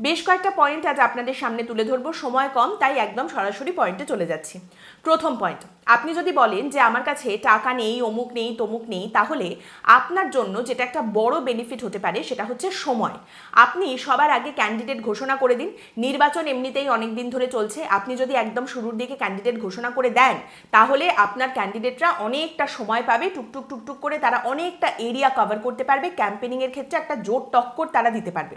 বেশ কয়েকটা পয়েন্ট আজ আপনাদের সামনে তুলে ধরবো। সময় কম, তাই একদম সরাসরি পয়েন্টে চলে যাচ্ছি। প্রথম পয়েন্ট আপনি যদি বলেন যে আমার কাছে টাকা নেই, অমুক নেই, তমুক নেই, তাহলে আপনার জন্য যেটা একটা বড় বেনিফিট হতে পারে সেটা হচ্ছে সময়। আপনি সবার আগে ক্যান্ডিডেট ঘোষণা করে দিন। নির্বাচন এমনিতেই অনেক দিন ধরে চলছে। আপনি যদি একদম শুরুর দিকে ক্যান্ডিডেট ঘোষণা করে দেন, তাহলে আপনার ক্যান্ডিডেটরা অনেকটা সময় পাবে। টুকটুক টুকটুক করে তারা অনেকটা এরিয়া কভার করতে পারবে। ক্যাম্পেনিংয়ের ক্ষেত্রে একটা জোর টক্কর তারা দিতে পারবে।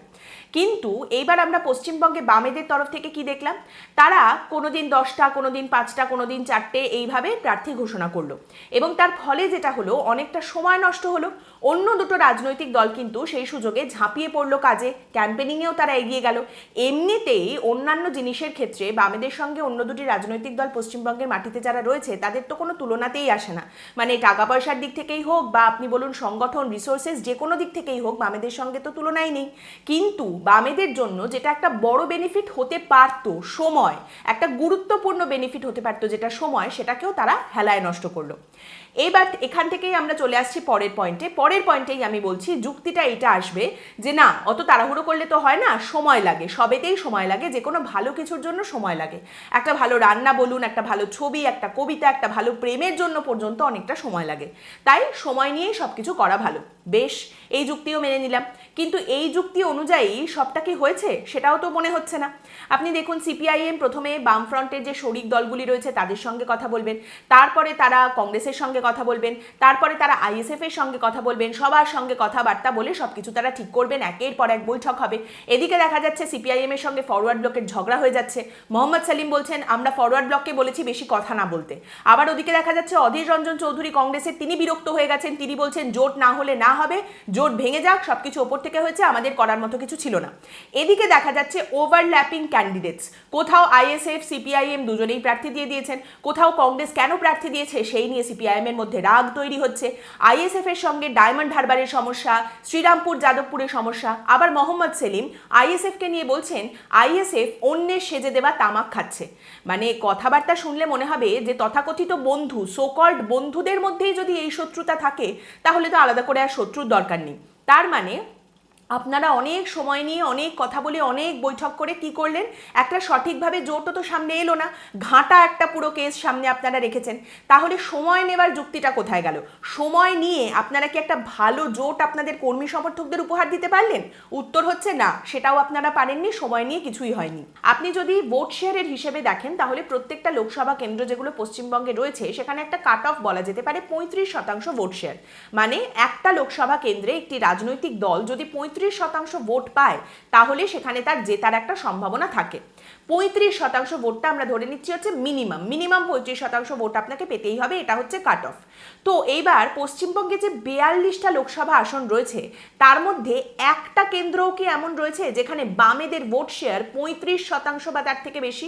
কিন্তু এইবার আমরা পশ্চিমবঙ্গে বামেদের তরফ থেকে কি দেখলাম? তারা কোনোদিন দশটা, কোনোদিন পাঁচটা, কোনোদিন চারটে এইভাবে প্রার্থী ঘোষণা করল। এবং তার ফলে যেটা হলো, অনেকটা সময় নষ্ট হলো। অন্য দুটো রাজনৈতিক দল কিন্তু সেই সুযোগে ঝাঁপিয়ে পড়ল কাজে। ক্যাম্পেনিংয়েও তারা এগিয়ে গেল। এমনিতেই অন্যান্য জিনিসের ক্ষেত্রে বামেদের সঙ্গে অন্য দুটি রাজনৈতিক দল পশ্চিমবঙ্গের মাটিতে যারা রয়েছে, তাদের তো কোনো তুলনাতেই আসে না। মানে টাকা পয়সার দিক থেকেই হোক বা আপনি বলুন সংগঠন রিসোর্সেস যে কোনো দিক থেকেই হোক বামেদের সঙ্গে তো তুলনাই নেই। কিন্তু বামেদের জন্য যেটা একটা বড় বেনিফিট হতে পারতো সময়, একটা গুরুত্বপূর্ণ বেনিফিট হতে পারতো যেটা সময়, সেটাকেও তারা হেলায় নষ্ট করল। এইবার এখান থেকেই আমরা চলে আসছি পরের পয়েন্টে পরের পয়েন্টেই আমি বলছি, যুক্তিটা এটা আসবে যে না, অত তাড়াহুড়ো করলে তো হয় না, সময় লাগে। সবেতেই সময় লাগে যে কোনো ভালো কিছুর জন্য সময় লাগে। একটা ভালো রান্না বলুন, একটা ভালো ছবি, একটা কবিতা, একটা ভালো প্রেমের জন্য পর্যন্ত অনেকটা সময় লাগে। তাই সময় নিয়েই সব কিছু করা ভালো। বেশ, এই যুক্তিও মেনে নিলাম। কিন্তু এই যুক্তি অনুযায়ী সবটা কি হয়েছে, সেটাও তো মনে হচ্ছে না। আপনি দেখুন সিপিআইএম প্রথমে বামফ্রন্টের যে শরিক দলগুলি রয়েছে, তাদের সঙ্গে কথা বলবেন। তারপরে তারা কংগ্রেসের সঙ্গে কথা বলবেন, তারপরে তারা আইএসএফ এর সঙ্গে কথা বলবেন, সবার সঙ্গে কথাবার্তা বলে সবকিছু তারা ঠিক করবেন, একের পর এক বৈঠক হবে। এদিকে দেখা যাচ্ছে সিপিআইএম এর সঙ্গে ফরওয়ার্ড ব্লকের ঝগড়া হয়ে যাচ্ছে। মোহাম্মদ সালিম বলছেন, আমরা ফরওয়ার্ড ব্লককে বলেছি বেশি কথা না বলতে। আবার ওদিকে দেখা যাচ্ছে অধীর রঞ্জন চৌধুরী কংগ্রেসের তিনি বিরক্ত হয়ে গেছেন। তিনি বলছেন, জোট না হলে না হবে, জোট ভেঙে যাক, সবকিছু ওপর থেকে হয়েছে, আমাদের করার মতো কিছু ছিল না। এদিকে দেখা যাচ্ছে ওভারল্যাপিং ক্যান্ডিডেটস কোথাও আইএসএফ, সিপিআইএম দুজনেই প্রার্থী দিয়ে দিয়েছেন। কোথাও কংগ্রেস কেন প্রার্থী দিয়েছে, সেই নিয়ে সিপিআইএম এর মধ্যে রাগ তৈরি হচ্ছে। আইএসএফ এর সঙ্গে ডায়মন্ড হারবারের সমস্যা, শ্রীরামপুর যাদবপুরের সমস্যা, আবার মোহাম্মদ সেলিম আইএসএফ কে নিয়ে বলছেন, আইএসএফ অন্যের সেজে দেওয়া তামাক খাচ্ছে। মানে কথাবার্তা শুনলে মনে হবে যে তথাকথিত বন্ধু সোকল্ড বন্ধুদের মধ্যেই যদি এই শত্রুতা থাকে, তাহলে তো আলাদা করে আর শত্রুর দরকার নেই। তার মানে আপনারা অনেক সময় নিয়ে, অনেক কথা বলে, অনেক বৈঠক করে কি করলেন? একটা সঠিকভাবে জোটও তো সামনে এলো না। ঘাঁটা একটা পুরো কেস সামনে আপনারা রেখেছেন। তাহলে সময় নেবার যুক্তিটা কোথায় গেল? সময় নিয়ে আপনারা কি একটা ভালো জোট আপনাদের কর্মী সমর্থকদের উপহার দিতে পারলেন? উত্তর হচ্ছে না, সেটাও আপনারা পারেননি, সময় নিয়ে কিছুই হয়নি। আপনি যদি ভোট শেয়ারের হিসেবে দেখেন, তাহলে প্রত্যেকটা লোকসভা কেন্দ্র যেগুলো পশ্চিমবঙ্গে রয়েছে, সেখানে একটা কাট অফ বলা যেতে পারে পঁয়ত্রিশ শতাংশ ভোট শেয়ার। মানে একটা লোকসভা কেন্দ্রে একটি রাজনৈতিক দল যদি পঁয়ত্রিশ শতাংশ ভোট পায়, তাহলে সেখানে তার জেতার একটা সম্ভাবনা থাকে। পঁয়ত্রিশ শতাংশ ভোটটা আমরা ধরে নিচ্ছি হচ্ছে মিনিমাম মিনিমাম পঁয়ত্রিশ শতাংশ ভোট আপনাকে পেতেই হবে, এটা হচ্ছে কাট অফ তো এইবার পশ্চিমবঙ্গে যে বেয়াল্লিশটা লোকসভা আসন রয়েছে, তার মধ্যে একটা কেন্দ্রও কি এমন রয়েছে, যেখানে বামেদের ভোট শেয়ার পঁয়ত্রিশ শতাংশ বা তার থেকে বেশি?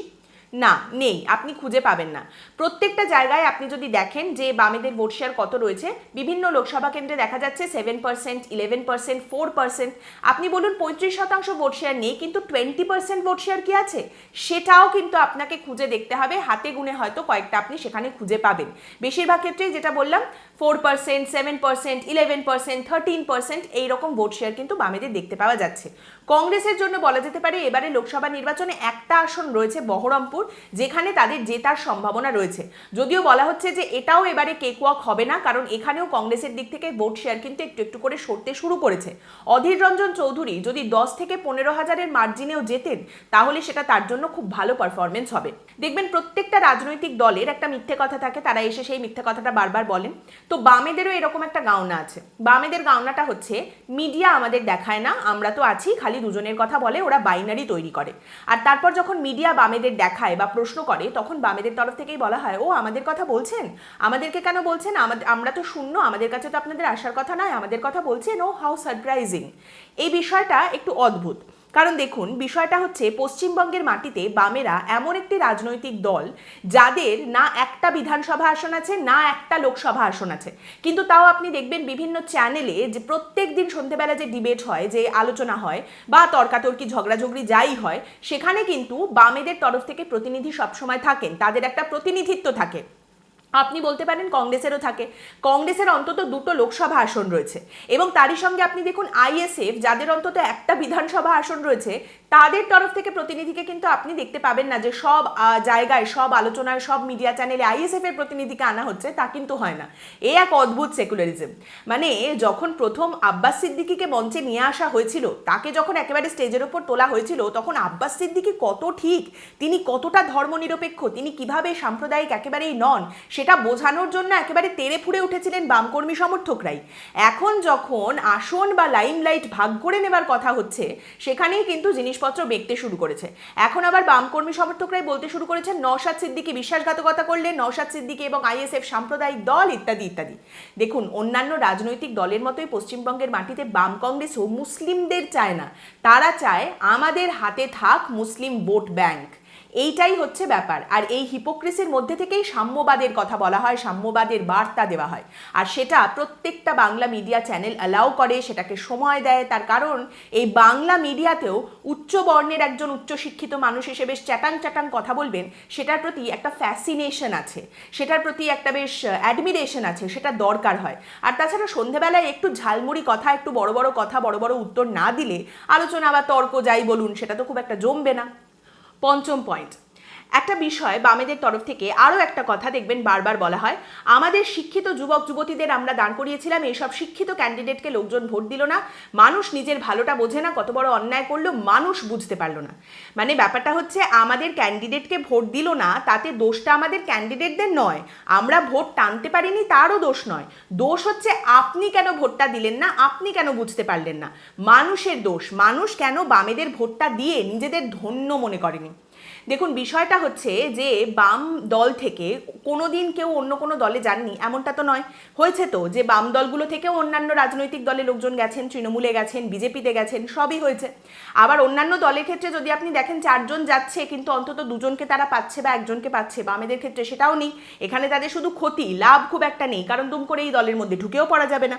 না, নেই, আপনি খুঁজে পাবেন না। প্রত্যেকটা জায়গায় আপনি যদি দেখেন যে বামেদের ভোট শেয়ার কত রয়েছে, বিভিন্ন লোকসভা কেন্দ্রে দেখা যাচ্ছে seven percent eleven percent four percent আপনি বলুন পঁয়ত্রিশ শতাংশ ভোট শেয়ার নেই, কিন্তু টোয়েন্টি পার্সেন্ট ভোট শেয়ার কি আছে? সেটাও কিন্তু আপনাকে খুঁজে দেখতে হবে, হাতে গুনে হয়তো কয়েকটা আপনি সেখানে খুঁজে পাবেন। বেশিরভাগ ক্ষেত্রেই যেটা বললাম four percent seven percent eleven percent thirteen percent এইরকম ভোট শেয়ার কিন্তু বামেদের দেখতে পাওয়া যাচ্ছে। কংগ্রেসের জন্য বলা যেতে পারে এবারে লোকসভা নির্বাচনে একটা আসন রয়েছে বহরমপুর, যেখানে তাদের জেতার সম্ভাবনা রয়েছে। যদিও বলা হচ্ছে যে এটাও এবারে কেকওয়াক হবে না, কারণ এখানেও কংগ্রেসের দিক থেকে ভোট শেয়ার কিন্তু একটু একটু করে সরতে শুরু করেছে। অধীর রঞ্জন চৌধুরী যদি দশ থেকে পনেরো হাজারের মার্জিনেও জেতেন, তাহলে সেটা তার জন্য খুব ভালো পারফরমেন্স হবে। দেখবেন প্রত্যেকটা রাজনৈতিক দলের একটা মিথ্যে কথা থাকে, তারা এসে সেই মিথ্যে কথাটা বারবার বলেন। তো বামেদেরও এরকম একটা গাওনা আছে। বামেদের গাওনাটা হচ্ছে মিডিয়া আমাদের দেখায় না, আমরা তো আছি, খালি দুজনের কথা বলে, ওরা বাইনারি তৈরি করে। আর তারপর যখন মিডিয়া বামেদের দেখায় বা প্রশ্ন করে, তখন বামেদের তরফ থেকেই বলা হয়, ও, আমাদের কথা বলছেন? আমাদেরকে কেন বলছেন? আমরা তো শূন্য, আমাদের কাছে তো আপনাদের আসার কথা নয়, আমাদের কথা বলছেন? ও হাউ সারপ্রাইজিং এই বিষয়টা একটু অদ্ভুত। কারণ দেখুন, বিষয়টা হচ্ছে পশ্চিমবঙ্গের মাটিতে বামেরা এমন একটি রাজনৈতিক দল যাদের না একটা বিধানসভা আসন আছে, না একটা লোকসভা আসন আছে। কিন্তু তাও আপনি দেখবেন বিভিন্ন চ্যানেলে যে প্রত্যেক দিন সন্ধেবেলা যে ডিবেট হয়, যে আলোচনা হয় বা তর্কাতর্কি, ঝগড়াঝগড়ি যাই হয়, সেখানে কিন্তু বামেদের তরফ থেকে প্রতিনিধি সবসময় থাকেন। তাদের একটা প্রতিনিধিত্ব থাকে। আপনি বলতে পারেন কংগ্রেসেরও থাকে। কংগ্রেসের অন্তত দুটো লোকসভা আসন রয়েছে। এবং তারই সঙ্গে আপনি দেখুন আইএসএফ যাদের অন্তত একটা বিধানসভা আসন রয়েছে তাদের তরফ থেকে প্রতিনিধিকে কিন্তু আপনি দেখতে পাবেন না যে সব জায়গায়, সব আলোচনায়, সব মিডিয়া চ্যানেলে আইএসএফ এর প্রতিনিধিকে আনা হচ্ছে, তা কিন্তু হয় না। এ এক অদ্ভুত সেকুলারিজম মানে যখন প্রথম আব্বাস সিদ্দিকিকে মঞ্চে নিয়ে আসা হয়েছিল, তাকে যখন একেবারে স্টেজের ওপর তোলা হয়েছিল, তখন আব্বাস সিদ্দিকি কত ঠিক? তিনি কতটা ধর্মনিরপেক্ষ? তিনি কীভাবে সাম্প্রদায়িক একেবারেই নন? সেটা বোঝানোর জন্য একেবারে তেড়ে ফুড়ে উঠেছিলেন বামকর্মী সমর্থকরাই। এখন যখন আসন বা লাইমলাইট ভাগ করে নেবার কথা হচ্ছে, সেখানেই কিন্তু জিনিসপত্র বেঁকতে শুরু করেছে। এখন আবার বামকর্মী সমর্থকরাই বলতে শুরু করেছেন, নওশাদ সিদ্দিকি বিশ্বাসঘাতকতা করলে নওশাদ সিদ্দিকি এবং আইএসএফ সাম্প্রদায়িক দল ইত্যাদি ইত্যাদি। দেখুন, অন্যান্য রাজনৈতিক দলের মতোই পশ্চিমবঙ্গের মাটিতে বাম কংগ্রেসও মুসলিমদের চায় না। তারা চায়, আমাদের হাতে থাক মুসলিম ভোট ব্যাংক। এইটাই হচ্ছে ব্যাপার। আর এই হিপোক্রেসির মধ্যে থেকেই সাম্যবাদের কথা বলা হয়, সাম্যবাদের বার্তা দেওয়া হয়। আর সেটা প্রত্যেকটা বাংলা মিডিয়া চ্যানেল অ্যালাউ করে, সেটাকে সময় দেয়। তার কারণ, এই বাংলা মিডিয়াতেও উচ্চ বর্ণের একজন উচ্চশিক্ষিত মানুষ হিসেবে চ্যাটাং চ্যাটাং কথা বলবেন, সেটার প্রতি একটা ফ্যাসিনেশন আছে। সেটার প্রতি একটা বেশ অ্যাডমিরেশন আছে। সেটা দরকার হয়। আর তাছাড়া সন্ধেবেলায় একটু ঝালমুড়ি কথা, একটু বড় বড় কথা, বড় বড় উত্তর না দিলে আলোচনা বা তর্ক যাই বলুন, সেটা তো খুব একটা জমবে না। পঞ্চম পয়েন্ট একটা বিষয় বামেদের তরফ থেকে আরও একটা কথা দেখবেন বারবার বলা হয়। আমাদের শিক্ষিত যুবক যুবতীদের আমরা দান করিয়েছিলাম এইসব শিক্ষিত ক্যান্ডিডেটকে লোকজন ভোট দিল না। মানুষ নিজের ভালোটা বোঝে না, কত বড় অন্যায় করল, মানুষ বুঝতে পারল না। মানে ব্যাপারটা হচ্ছে আমাদের ক্যান্ডিডেটকে ভোট দিল না, তাতে দোষটা আমাদের ক্যান্ডিডেটদের নয়। আমরা ভোট টানতে পারিনি, তারও দোষ নয়। দোষ হচ্ছে আপনি কেন ভোটটা দিলেন না, আপনি কেন বুঝতে পারলেন না। মানুষের দোষ, মানুষ কেন বামেদের ভোটটা দিয়ে নিজেদের ধন্য মনে করেনি? দেখুন, বিষয়টা হচ্ছে যে বাম দল থেকে কোনো দিন কেউ অন্য কোনো দলে যাননি, এমনটা তো নয়। হয়েছে তো যে বাম দলগুলো থেকেও অন্যান্য রাজনৈতিক দলে লোকজন গেছেন, তৃণমূলে গেছেন, বিজেপিতে গেছেন, সবই হয়েছে। আবার অন্যান্য দলের ক্ষেত্রে যদি আপনি দেখেন চারজন যাচ্ছে, কিন্তু অন্তত দুজনকে তারা পাচ্ছে বা একজনকে পাচ্ছে, বামেদের ক্ষেত্রে সেটাও নেই। এখানে তাদের শুধু ক্ষতি, লাভ খুব একটা নেই, কারণ দুম করে এই দলের মধ্যে ঢুকেও পড়া যাবে না।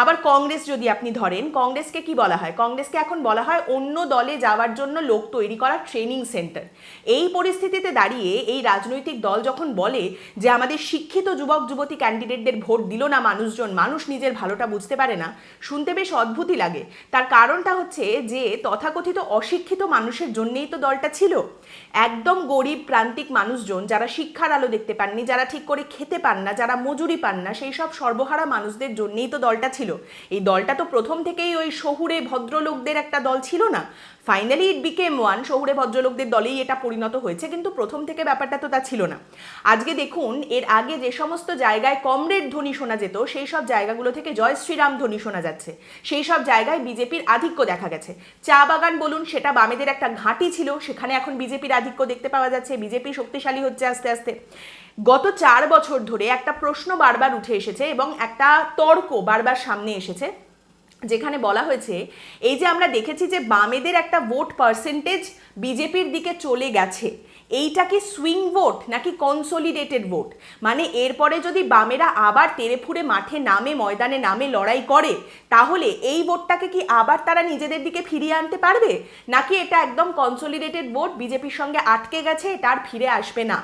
আবার কংগ্রেস যদি আপনি ধরেন, কংগ্রেসকে কি বলা হয়? কংগ্রেসকে এখন বলা হয় অন্য দলে যাওয়ার জন্য লোক তৈরি করা ট্রেনিং সেন্টার। এই পরিস্থিতিতে দাঁড়িয়ে এই রাজনৈতিক দল যখন বলে যে আমাদের শিক্ষিত যুবক, যুবতী ক্যান্ডিডেটদের ভোট দিল না মানুষজন, মানুষ নিজের ভালোটা বুঝতে পারে না, শুনতে বেশ অদ্ভুতই লাগে। তার কারণটা হচ্ছে যে তথাকথিত অশিক্ষিত মানুষের জন্যেই তো দলটা ছিল। একদম গরিব, প্রান্তিক মানুষজন যারা শিক্ষার আলো দেখতে পাননি, যারা ঠিক করে খেতে পান না, যারা মজুরি পান না, সেই সব সর্বহারা মানুষদের জন্যেই তো দলটা ছিল। এই দলটা তো প্রথম থেকেই ওই শহুরে ভদ্রলোকদের একটা দল ছিল না। ফাইনালি ইট বিকেম ওয়ান শহুরে ভদ্রলোকদের দলেই এটা পরিণত হয়েছে, কিন্তু প্রথম থেকে ব্যাপারটা তো তা ছিল না। আজকে দেখুন, এর আগে যে সমস্ত জায়গায় কমরেড ধ্বনি শোনা যেত, সেই সব জায়গাগুলো থেকে জয় শ্রীরাম ধ্বনি শোনা যাচ্ছে। সেই সব জায়গায় বিজেপির আধিক্য দেখা গেছে। চা বাগান বলুন, সেটা বামেদের একটা ঘাঁটি ছিল, সেখানে এখন বিজেপির আধিক্য দেখতে পাওয়া যাচ্ছে, বিজেপি শক্তিশালী হচ্ছে আস্তে আস্তে। গত চার বছর ধরে একটা প্রশ্ন বারবার উঠে এসেছে এবং একটা তর্ক বারবার সামনে এসেছে। যেখানে বলা হয়েছে, এই যে আমরা দেখেছি যে বামেদের একটা ভোট পার্সেন্টেজ বিজেপির দিকে চলে গেছে, এইটা কি সুইং ভোট নাকি কনসোলিডেটেড ভোট মানে এরপরে যদি বামেরা আবার তেরে ফুড়ে মাঠে নামে, ময়দানে নামে লড়াই করে, তাহলে এই ভোটটাকে কি আবার তারা নিজেদের দিকে ফিরিয়ে আনতে পারবে? নাকি এটা একদম কনসোলিডেটেড ভোট বিজেপির সঙ্গে আটকে গেছে, এটা আর ফিরে আসবে না?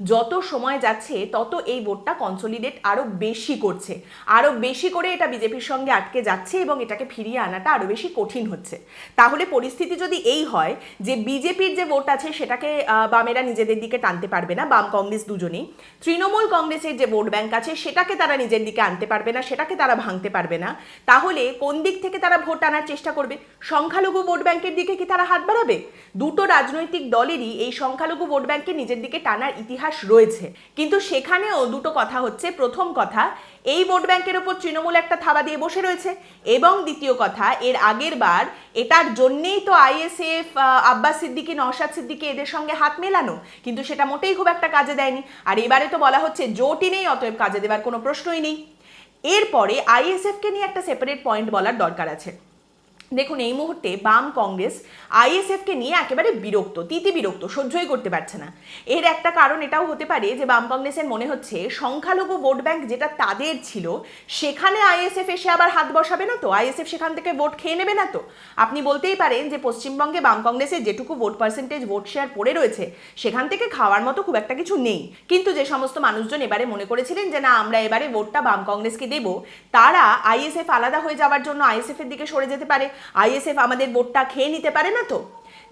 যত সময় যাচ্ছে, তত এই ভোটটা কনসোলিডেট আরও বেশি করছে। আরও বেশি করে এটা বিজেপির সঙ্গে আটকে যাচ্ছে এবং এটাকে ফিরিয়ে আনাটা আরও বেশি কঠিন হচ্ছে। তাহলে পরিস্থিতি যদি এই হয় যে বিজেপির যে ভোট আছে, সেটাকে বামেরা নিজেদের দিকে টানতে পারবে না, বাম কংগ্রেস দুজনেই। তৃণমূল কংগ্রেসের যে ভোট ব্যাংক আছে, সেটাকে তারা নিজের দিকে আনতে পারবে না, সেটাকে তারা ভাঙতে পারবে না। তাহলে কোন দিক থেকে তারা ভোট আনার চেষ্টা করবে? সংখ্যালঘু ভোট ব্যাংকের দিকে কি তারা হাত বাড়াবে? দুটো রাজনৈতিক দলেরই এই সংখ্যালঘু ভোট ব্যাংকে নিজের দিকে টানার ইতিহাস রয়েছে। কিন্তু সেখানেও দুটো কথা হচ্ছে। প্রথম কথা, এই ভোট ব্যাংকের ওপর তৃণমূল একটা থাবা দিয়ে বসে রয়েছে। এবং দ্বিতীয় কথা, এর আগের বার এটার জন্যেই তো আইএসএফ আব্বাস সিদ্দিকি, নওশাদ সিদ্দিকি এদের সঙ্গে হাত মেলানো। কিন্তু সেটা মোটেই খুব একটা কাজে দেয়নি। আর এবারে তো বলা হচ্ছে, জোটই নেই, অতএব কাজে দেওয়ার কোনো প্রশ্নই নেই। এরপরে আইএসএফকে নিয়ে একটা সেপারেট পয়েন্ট বলার দরকার আছে। দেখুন, এই মুহূর্তে বাম কংগ্রেস আইএসএফকে নিয়ে একেবারে বিরক্ত, তিতি বিরক্ত, সহ্যই করতে পারছে না। এর একটা কারণ এটাও হতে পারে যে, বাম কংগ্রেসের মনে হচ্ছে সংখ্যালঘু ভোট ব্যাংক যেটা তাদের ছিল, সেখানে আইএসএফ এসে আবার হাত বসাবে না তো? আইএসএফ সেখান থেকে ভোট খেয়ে নেবে না তো? আপনি বলতেই পারেন যে, পশ্চিমবঙ্গে বাম কংগ্রেসের যেটুকু ভোট পার্সেন্টেজ ভোট শেয়ার পড়ে রয়েছে, সেখান থেকে খাওয়ার মতো খুব একটা কিছু নেই। কিন্তু যে সমস্ত মানুষজন এবারে মনে করেছিলেন যে, না, আমরা এবারে ভোটটা বাম কংগ্রেসকে দেব, তারা আইএসএফ আলাদা হয়ে যাওয়ার জন্য আইএসএফ এর দিকে সরে যেতে পারে। আইএসএফ আমাদের ভোটটা খেয়ে নিতে পারে না তো?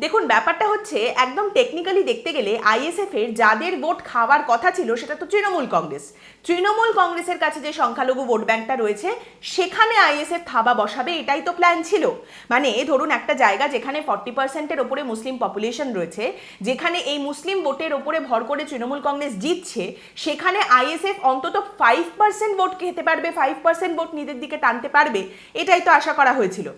দেখুন, ব্যাপারটা হচ্ছে একদম টেকনিক্যালি দেখতে গেলে আইএসএফ এর যাদের ভোট খাওয়ার কথা ছিল সেটা তো তৃণমূল কংগ্রেস। তৃণমূল কংগ্রেসের কাছে যে সংখ্যালঘু ভোট ব্যাংকটা রয়েছে, সেখানে আইএসএফ থাবা বসাবে, এটাই তো প্ল্যান ছিল। মানে ধরুন একটা জায়গা যেখানে ফর্টি পার্সেন্টের ওপরে মুসলিম পপুলেশন রয়েছে, যেখানে এই মুসলিম ভোটের ওপরে ভর করে তৃণমূল কংগ্রেস জিতছে, সেখানে আইএসএফ অন্তত ফাইভ পার্সেন্ট ভোট খেতে পারবে ফাইভ পার্সেন্ট ভোট নিজের দিকে টানতে পারবে, এটাই তো আশা করা হয়েছিল।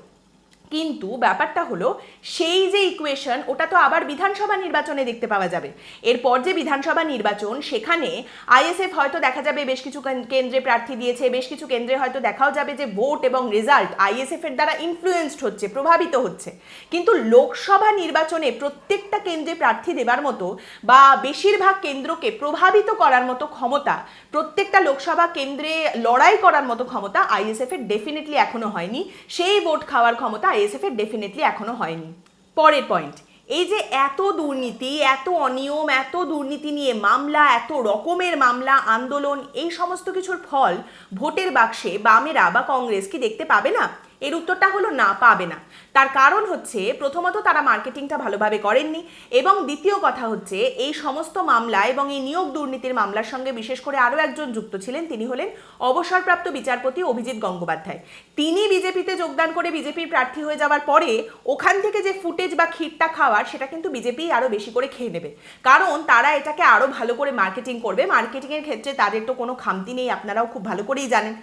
কিন্তু ব্যাপারটা হলো, সেই যে ইকুয়েশন ওটা তো আবার বিধানসভা নির্বাচনে দেখতে পাওয়া যাবে। এরপর যে বিধানসভা নির্বাচন, সেখানে আইএসএফ হয়তো দেখা যাবে, বেশ কিছু কেন- কেন্দ্রে প্রার্থী দিয়েছে, বেশ কিছু কেন্দ্রে হয়তো দেখাও যাবে যে ভোট এবং রেজাল্ট আইএসএফ এর দ্বারা ইনফ্লুয়েসড হচ্ছে, প্রভাবিত হচ্ছে। কিন্তু লোকসভা নির্বাচনে প্রত্যেকটা কেন্দ্রে প্রার্থী দেবার মতো বা বেশিরভাগ কেন্দ্রকে প্রভাবিত করার মতো ক্ষমতা, প্রত্যেকটা লোকসভা কেন্দ্রে লড়াই করার মতো ক্ষমতা আইএসএফ এর ডেফিনেটলি এখনও হয়নি। সেই ভোট খাওয়ার ক্ষমতা আইএসএফ এর ডেফিনেটলি এখনও হয়নি। পরের পয়েন্ট এই যে এত দুর্নীতি, এত অনিয়ম, এত দুর্নীতি নিয়ে মামলা, এত রকমের মামলা, আন্দোলন, এই সমস্ত কিছুর ফল ভোটের বাক্সে বামেরা বা কংগ্রেস কি দেখতে পাবে না? এর উত্তরটা হলো না, পাবে না। তার কারণ হচ্ছে প্রথমত তারা মার্কেটিংটা ভালোভাবে করেননি এবং দ্বিতীয় কথা হচ্ছে এই সমস্ত মামলা এবং এই নিয়োগ দুর্নীতির মামলার সঙ্গে বিশেষ করে আরও একজন যুক্ত ছিলেন, তিনি হলেন অবসরপ্রাপ্ত বিচারপতি অভিজিৎ গঙ্গোপাধ্যায়। তিনি বিজেপিতে যোগদান করে বিজেপির প্রার্থী হয়ে যাওয়ার পরে ওখান থেকে যে ফুটেজ বা ক্ষীরটা খাওয়ার সেটা কিন্তু বিজেপি আরও বেশি করে খেয়ে নেবে। কারণ তারা এটাকে আরও ভালো করে মার্কেটিং করবে। মার্কেটিংয়ের ক্ষেত্রে তাদের তো কোনো খামতি নেই, আপনারাও খুব ভালো করেই জানেন।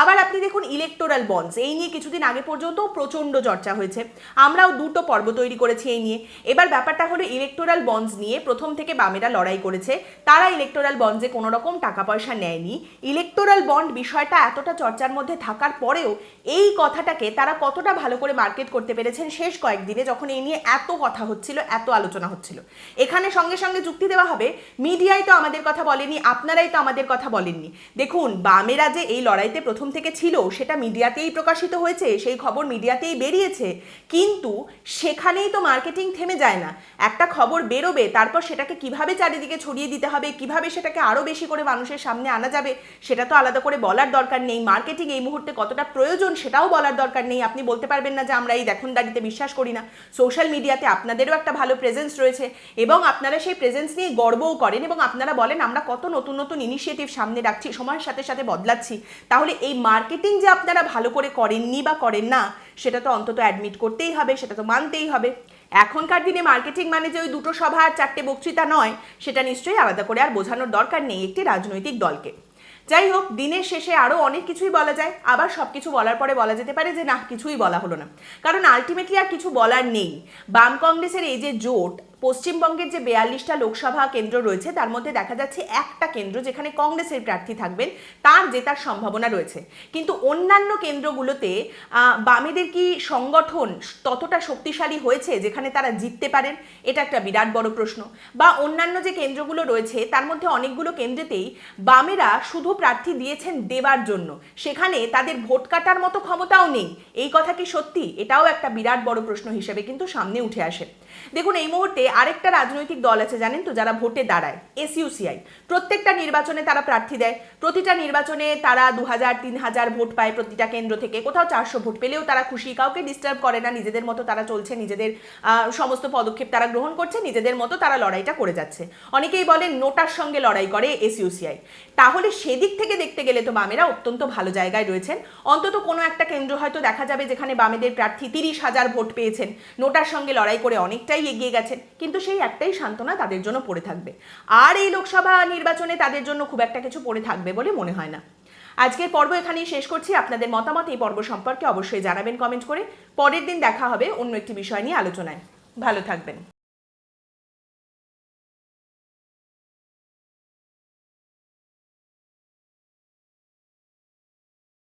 আবার আপনি দেখুন ইলেকটোরাল বন্ডস এই নিয়ে কিছুদিন আগে পর্যন্ত প্রচণ্ড চর্চা হয়েছে। আমরাও দুটো পর্ব তৈরি করেছি এই নিয়ে। এবার ব্যাপারটা হলো ইলেকটোরাল বন্ডস নিয়ে প্রথম থেকে বামেরা লড়াই করেছে। তারা ইলেকটোরাল বন্ডসে কোনো রকম টাকা পয়সা নেয়নি। ইলেকটোরাল বন্ড বিষয়টা এতটা চর্চার মধ্যে থাকার পরেও এই কথাটাকে তারা কতটা ভালো করে মার্কেট করতে পেরেছেন শেষ কয়েকদিনে যখন এই নিয়ে এত কথা হচ্ছিল, এত আলোচনা হচ্ছিল। এখানে সঙ্গে সঙ্গে যুক্তি দেওয়া হবে মিডিয়ায় তো আমাদের কথা বলেনি, আপনারাই তো আমাদের কথা বলেননি। দেখুন, বামেরা যে এই লড়াইতে প্রথম থেকে ছিল, সেটা মিডিয়াতেই প্রকাশিত হয়েছে, সেই খবর মিডিয়াতেই বেরিয়েছে। কিন্তু সেখানেই তো মার্কেটিং থেমে যায় না। একটা খবর বেরোবে, তারপর সেটাকে কীভাবে চারিদিকে ছড়িয়ে দিতে হবে, কীভাবে সেটাকে আরও বেশি করে মানুষের সামনে আনা যাবে, সেটা তো আলাদা করে বলার দরকার নেই। মার্কেটিং এই মুহূর্তে কতটা প্রয়োজন সেটাও বলার দরকার নেই। আপনি বলতে পারবেন না যে আমরা এই দেখুন দাঁড়িতে বিশ্বাস করি না। সোশ্যাল মিডিয়াতে আপনাদেরও একটা ভালো প্রেজেন্স রয়েছে এবং আপনারা সেই প্রেজেন্স নিয়ে গর্বও করেন এবং আপনারা বলেন, আমরা কত নতুন নতুন ইনিশিয়েটিভ সামনে রাখছি, সময়ের সাথে সাথে বদলাচ্ছি। তাহলে এই মার্কেটিং যে আপনারা ভালো করে করেননি বা করেন না, সেটা তো অন্তত অ্যাডমিট করতেই হবে, সেটা তো মানতেই হবে। এখনকার দিনে মার্কেটিং মানে যে ওই দুটো সভা আর চারটে বক্তৃতা নয়, সেটা নিশ্চয়ই আলাদা করে আর বোঝানোর দরকার নেই একটি রাজনৈতিক দলকে। যাই হোক, দিনের শেষে আরও অনেক কিছুই বলা যায়, আবার সব কিছু বলার পরে বলা যেতে পারে যে, না, কিছুই বলা হলো না। কারণ আলটিমেটলি আর কিছু বলার নেই। বাম কংগ্রেসের এই যে জোট পশ্চিমবঙ্গের যে বেয়াল্লিশটা লোকসভা কেন্দ্র রয়েছে, তার মধ্যে দেখা যাচ্ছে একটা কেন্দ্র যেখানে কংগ্রেসের প্রার্থী থাকবেন, তার জেতার সম্ভাবনা রয়েছে। কিন্তু অন্যান্য কেন্দ্রগুলোতে বামেদের কি সংগঠন ততটা শক্তিশালী হয়েছে যেখানে তারা জিততে পারেন? এটা একটা বিরাট বড় প্রশ্ন। বা অন্যান্য যে কেন্দ্রগুলো রয়েছে, তার মধ্যে অনেকগুলো কেন্দ্রেতেই বামেরা শুধু প্রার্থী দিয়েছেন দেবার জন্য। সেখানে তাদের ভোট কাটার মতো ক্ষমতাও নেই। এই কথা কি সত্যি? এটাও একটা বিরাট বড় প্রশ্ন হিসেবে কিন্তু সামনে উঠে আসে। দেখুন, এই মুহূর্তে আরেকটা রাজনৈতিক দল আছে, জানেন তো, যারা ভোটে দাঁড়ায় এসইউসিআই প্রত্যেকটা নির্বাচনে তারা প্রার্থী দেয়। প্রতিটা নির্বাচনে তারা দু হাজার তিন হাজার ভোট পায় প্রতিটা কেন্দ্র থেকে। কোথাও চারশো ভোট পেলেও তারা খুশি। কাউকে ডিস্টার্ব করে না, নিজেদের মতো তারা চলছে, নিজেদের সমস্ত পদক্ষেপ তারা গ্রহণ করছে, নিজেদের মতো তারা লড়াইটা করে যাচ্ছে। অনেকেই বলেন, নোটার সঙ্গে লড়াই করে এসইউসিআই তাহলে সেদিক থেকে দেখতে গেলে তো বামেরা অত্যন্ত ভালো জায়গায় রয়েছেন। অন্তত কোনো একটা কেন্দ্র হয়তো দেখা যাবে যেখানে বামেদের প্রার্থী তিরিশ হাজার ভোট পেয়েছেন। নোটার সঙ্গে লড়াই করে অনেকটাই এগিয়ে গেছেন, কিন্তু সেই একটাই সান্ত্বনা তাদের জন্য পড়ে থাকবে। আর এই লোকসভা নির্বাচনে তাদের জন্য খুব একটা কিছু পড়ে থাকবে বলে মনে হয় না। আজকের পর্ব এখানেই শেষ করছি। আপনাদের মতামত এই পর্ব সম্পর্কে অবশ্যই জানাবেন কমেন্ট করে। পরের দিন দেখা হবে অন্য একটি বিষয় নিয়ে আলোচনায়। ভালো থাকবেন।